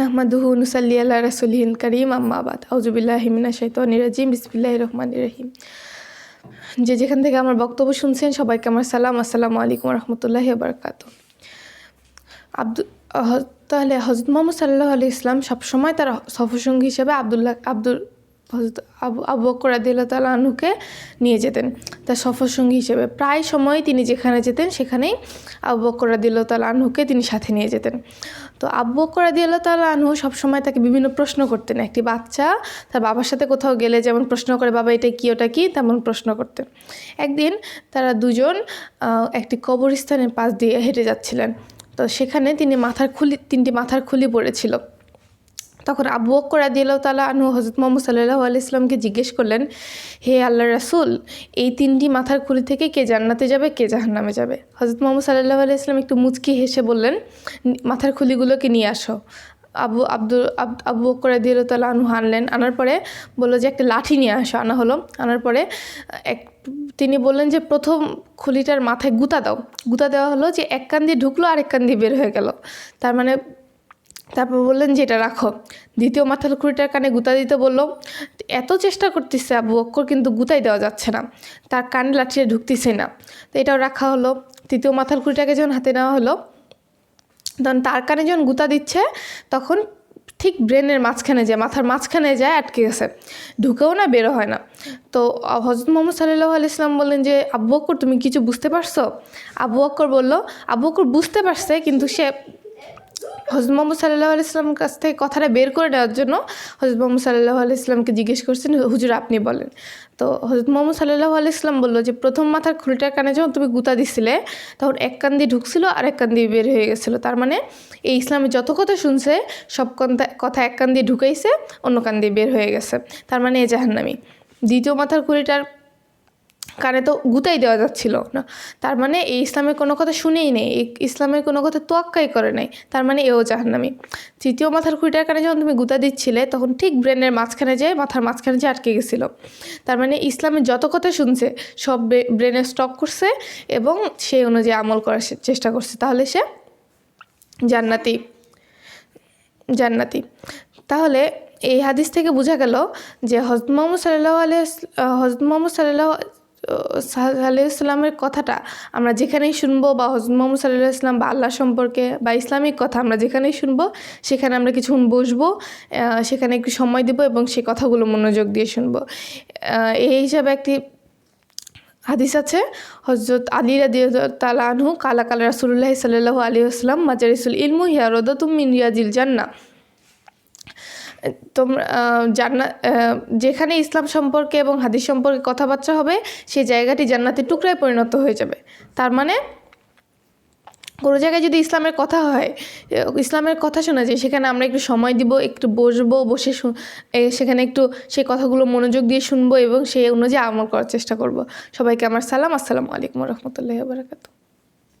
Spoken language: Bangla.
নাহমাদুহু নুসাল্লি আল্লাহ রাসুলহিন করিম আম্মাবাদ আউজুবিল্লাহ হিমিনা শৈতানির রাজিম বিসমিল্লাহ রহমান রহিম। যে যেখান থেকে আমার বক্তব্য শুনছেন, সবাইকে আমার সালাম। আসসালামু আলাইকুম রহমতুল্লাহি বারকাত আব্দুল তাহলে হজরত মোহাম্মদ সাল্লাহ আলি ইসলাম সবসময় তার সফরসঙ্গী হিসেবে আবদুল্লাহ আব্দুল হজরত আবু আবু বকর তাল আনুকে নিয়ে যেতেন, তার সফরসঙ্গী হিসেবে। প্রায় সময় তিনি যেখানে যেতেন, সেখানেই আবু বকর তাল আনহুকে তিনি সাথে নিয়ে যেতেন। তো আবু বকর আদিল্লাহ তাল আনহু সবসময় তাকে বিভিন্ন প্রশ্ন করতেন। একটি বাচ্চা তার বাবার সাথে কোথাও গেলে যেমন প্রশ্ন করে, বাবা, এটা কি, ওটা কী? তেমন প্রশ্ন করতেন। একদিন তারা দুজন একটি কবরস্থানের পাশ দিয়ে হেঁটে যাচ্ছিলেন। তো সেখানে তিনি মাথার খুলি, তিনটি মাথার খুলি পড়েছিল। তখন আবু বক্কর আদিয়াল্লাহ তালা আনু হজরত মোহাম্মদ সাল্লাহ আলি ইসলামকে জিজ্ঞেস করলেন, হে আল্লাহ রাসুল, এই তিনটি মাথার খুলি থেকে কে জান্নাতে যাবে, কে জাহান্নামে যাবে? হজরত মোহাম্মদ সাল্লাহ আলি ইসলাম একটু মুচকি হেসে বললেন, মাথার খুলিগুলোকে নিয়ে আসো। আবু আব্দুল আব- বক্কর আদিয়াল্লাহ তালা আনু আনলেন, আনার পরে বলল যে, একটা লাঠি নিয়ে আসো। আনা হলো। আনার পরে এক, তিনি বললেন যে, প্রথম খুলিটার মাথায় গুতা দাও। গুতা দেওয়া হলো যে, এক কান দিয়ে ঢুকলো আর এক কান দিয়ে বের হয়ে গেল। তার মানে তারপর বললেন যে, এটা রাখো। দ্বিতীয় মাথার খুঁড়িটার কানে গুতা দিতে বলল, এত চেষ্টা করতেছে আবু অক্কর কিন্তু গুতাই দেওয়া যাচ্ছে না। তার কানে লাঠিয়ে ঢুকতেছে না। তো এটাও রাখা হলো। তৃতীয় মাথার খুঁড়িটাকে যখন হাতে নেওয়া হলো, তখন তার কানে যখন গুতা দিচ্ছে, তখন ঠিক ব্রেনের মাঝখানে যায়, মাথার মাঝখানে যায়, আটকে গেছে। ঢুকেও না বেরো হয় না। তো হজরত মোহাম্মদ সাল্লাহ আলি ইসলাম বললেন যে আব্বু অক্কর তুমি কিছু বুঝতে পারছ? আবু অক্কর বলল, আবু অক্কর বুঝতে পারছে, কিন্তু সে হজরত মোহাম্মদ সাল্লাহ আলি ইসলামের কাছ থেকে কথাটা বের করে নেওয়ার জন্য হজরত মোহাম্মদ সাল্লাহ আলি ইসলামকে জিজ্ঞেস করছেন, হুজুর, আপনি বলেন। তো হজরত মোহাম্মদ সাল্লাহ আলি ইসলাম বলল যে, প্রথম মাথার খুলিটার কানে যখন তুমি গুতা দিছিলে, তখন এক কান দিয়ে ঢুকছিল আর এক কান দিয়ে বের হয়ে গেছিল। তার মানে এই ইসলামে যত কথা শুনছে, সব কথা এক কান দিয়ে ঢুকাইছে, অন্য কান দিয়ে বের হয়ে গেছে। তার মানে এ জাহান্নামি। দ্বিতীয় মাথার খুলিটার কানে তো গুতাই দেওয়া যাচ্ছিল না। তার মানে এই ইসলামের কোনো কথা শুনেই নেই ইসলামের কোনো কথা তোয়াক্কাই করে নাই, তার মানে এও জাহান্নামি। তৃতীয় মাথার খুঁটিটার কানে যখন তুমি গুতা দিচ্ছিলে, তখন ঠিক ব্রেনের মাঝখানে যেয়ে মাথার মাঝখানে যেয়ে আটকে গেছিল। তার মানে ইসলামের যত কথা শুনছে, সব ব্রেনে স্টক করছে এবং সেই অনুযায়ী আমল করার চেষ্টা করছে। তাহলে সে জান্নাতি জান্নাতি। তাহলে এই হাদিস থেকে বোঝা গেল যে হজরত মোহাম্মদ সাল্লাহ আলিয়া হজরত মোহাম্মদ সাল্লাহ সাল্লামের কথাটা আমরা যেখানেই শুনব বা হজরত মোহাম্মদ সাল্লাহ ইসলাম বা আল্লাহ সম্পর্কে বা ইসলামিক কথা আমরা যেখানেই শুনব, সেখানে আমরা কিছুক্ষণ বসবো সেখানে একটু সময় দেবো এবং সেই কথাগুলো মনোযোগ দিয়ে শুনব। এই হিসাবে একটি হাদিস আছে হজরত আলী রাদি তালা আনহু, কালা কালা রাসুল্লাহ সাল্লাহ আলী আসলাম মাজারিসুল ইলমু হিয়া হিয়ারদ তুমিন রিয়াজিল জান্না তোমরা জান্নাত যেখানে ইসলাম সম্পর্কে এবং হাদিস সম্পর্কে কথাবার্তা হবে, সেই জায়গাটি জান্নাতের টুকরায় পরিণত হয়ে যাবে। তার মানে কোনো জায়গায় যদি ইসলামের কথা হয়, ইসলামের কথা শোনা যায়, সেখানে আমরা একটু সময় দিব, একটু বসবো, বসে সেখানে একটু সেই কথাগুলো মনোযোগ দিয়ে শুনব এবং সেই অনুযায়ী আমল করার চেষ্টা করব। সবাইকে আমার সালাম, আসসালামু আলাইকুম রহমতুল্লাহ বারাকাতু